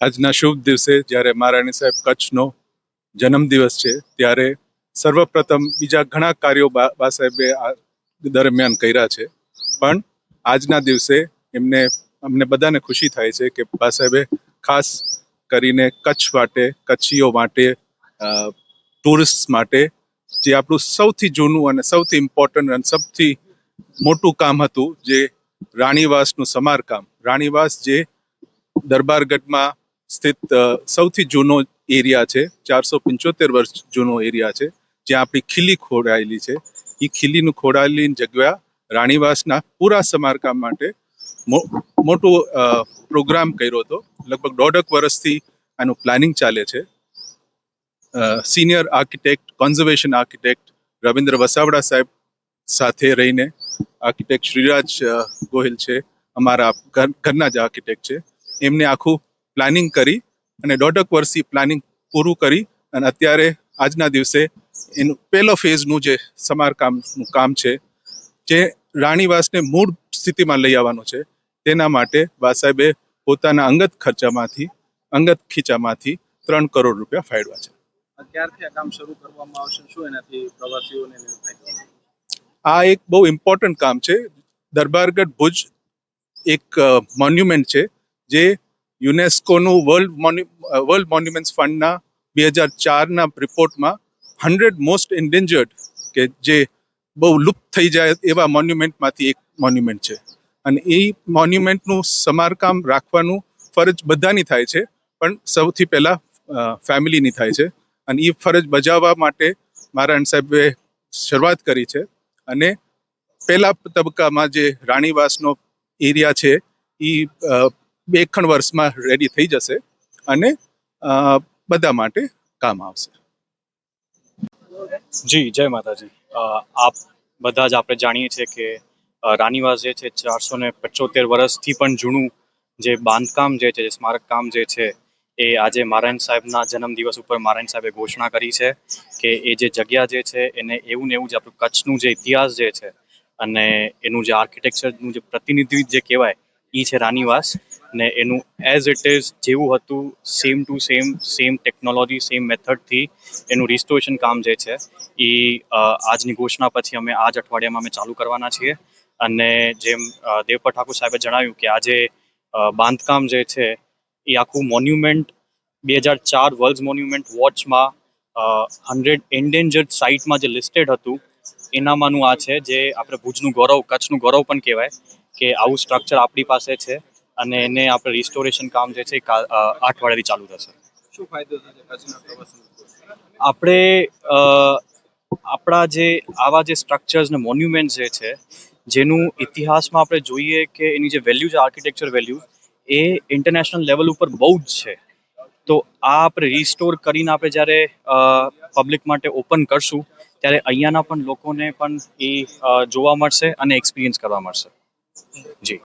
આજના શુભ દિવસે જ્યારે મહારાણી સાહેબ કચ્છનો જન્મદિવસ છે, ત્યારે સર્વપ્રથમ બીજા ઘણા કાર્યો બા સાહેબે આ દરમિયાન કર્યા છે. પણ આજના દિવસે એમને, અમને બધાને ખુશી થાય છે કે બા સાહેબે ખાસ કરીને કચ્છ માટે, કચ્છીઓ માટે ટુરિસ્ટ માટે જે આપણું સૌથી જૂનું અને સૌથી ઇમ્પોર્ટન્ટ અને સૌથી મોટું કામ હતું જે રાણીવાસનું સમારકામ. રાણીવાસ જે દરબારગઢમાં સ્થિત સૌથી જૂનો એરિયા છે. ચારસો પંચોતેર વર્ષ જૂનો એરિયા છે, જ્યાં આપણી ખીલી ખોડાયેલી છે. એ ખીલીનું ખોડાયેલી જગ્યા રાણીવાસના પૂરા સમારકામ માટે મોટું પ્રોગ્રામ કર્યો હતો. લગભગ દોઢક વર્ષથી આનું પ્લાનિંગ ચાલે છે. Senior architect, conservation architect Ravindra Vasavada સાહેબ સાથે રહીને આર્કિટેક્ટ શ્રીરાજ ગોહિલ છે. અમારા ઘર- ઘરના જ આર્કિટેક્ટ છે. એમને આખું પ્લાનિંગ કરી અને દોઢક વર્ષથી પ્લાનિંગ પૂરું કરી અને અત્યારે આજના દિવસે એનું પહેલો ફેઝનું જે સમારકામનું કામ છે જે રાણીવાસને મૂળ સ્થિતિમાં લઈ આવવાનું છે તેના માટે બાસાહેબે પોતાના અંગત ખર્ચામાંથી અંગત ખીચામાંથી ત્રણ કરોડ રૂપિયા ફાળવ્યા છે. ક્યારથી આ કામ શરૂ કરવામાં આવશે શું એનાથી પ્રવાસીઓને આ એક બહુ ઇમ્પોર્ટન્ટ કામ છે. દરબારગઢ ભુજ એક મોન્યુમેન્ટ છે જે યુનેસ્કોનું વર્લ્ડ વર્લ્ડ મોન્યુમેન્ટ્સ ફંડના બે હજાર ચારના રિપોર્ટમાં હંડ્રેડ મોસ્ટ એન્ડેન્જર્ડ કે જે બહુ લુપ્ત થઈ જાય એવા મોન્યુમેન્ટમાંથી એક મોન્યુમેન્ટ છે. અને એ મોન્યુમેન્ટનું સમારકામ રાખવાનું ફરજ બધાની થાય છે, પણ સૌથી પહેલાં ફેમિલીની થાય છે. અને એ ફરજ બજાવવા માટે મારા સાહેબે શરૂઆત કરી છે. અને પહેલા તબક્કામાં જે રાણીવાસનો એરિયા છે એ બે ખણ વર્ષમાં રેડી થઈ જશે અને બધા માટે કામ આવશે. જી, જય માતાજી. આપ બધા જ આપણે જાણીએ છીએ કે રાનીવાસ જે છે ચારસો ને પચોતેર વર્ષથી પણ જૂનું જે બાંધકામ જે છે સ્મારક કામ જે છે, એ આજે મારાયણ સાહેબના જન્મદિવસ ઉપર મારાયણ સાહેબે ઘોષણા કરી છે કે એ જે જગ્યા જે છે, એને એવું ને એવું જ આપણું કચ્છનું જે ઇતિહાસ જે છે અને એનું જે આર્કિટેક્ચરનું જે પ્રતિનિધિત્વ જે કહેવાય એ છે રાણીવાસ ને એનું એઝ ઇટ ઇઝ જેવું હતું same to same same technology same મેથડથી એનું રિસ્ટોરેશન કામ જે છે એ આજની ઘોષણા પછી અમે આજ અઠવાડિયામાં અમે ચાલુ કરવાના છીએ. અને જેમ દેવપર ઠાકુર સાહેબે જણાવ્યું કે આજે બાંધકામ જે છે એ આખું મોન્યુમેન્ટ બે હજાર ચાર વર્લ્ડ મોન્યુમેન્ટ વોચમાં હંડ્રેડ એન્ડેન્જર્ડ સાઇટમાં જે લિસ્ટેડ હતું, એનામાંનું આ છે, જે આપણે ભુજનું ગૌરવ, કચ્છનું ગૌરવ પણ કહેવાય, કે આવું સ્ટ્રક્ચર આપણી પાસે છે. અને એને આપણે રિસ્ટોરેશન કામ જે છે અઠવાડિયાથી ચાલુ થશે. શું ફાયદો થશે આપણે આપણા જે આવા જે સ્ટ્રક્ચર્સ ને મોન્યુમેન્ટ જે છે જેનું ઇતિહાસમાં આપણે જોઈએ કે એની જે વેલ્યુ છે આર્કિટેક્ચર વેલ્યુ એ ઇન્ટરનેશનલ લેવલ ઉપર બહુ જ છે. તો આ આપણે રિસ્ટોર કરીને આપણે જ્યારે પબ્લિક માટે ઓપન કરશું ત્યારે અહીંયાના પણ લોકોને પણ એ જોવા મળશે અને એક્સપિરિયન્સ કરવા મળશે.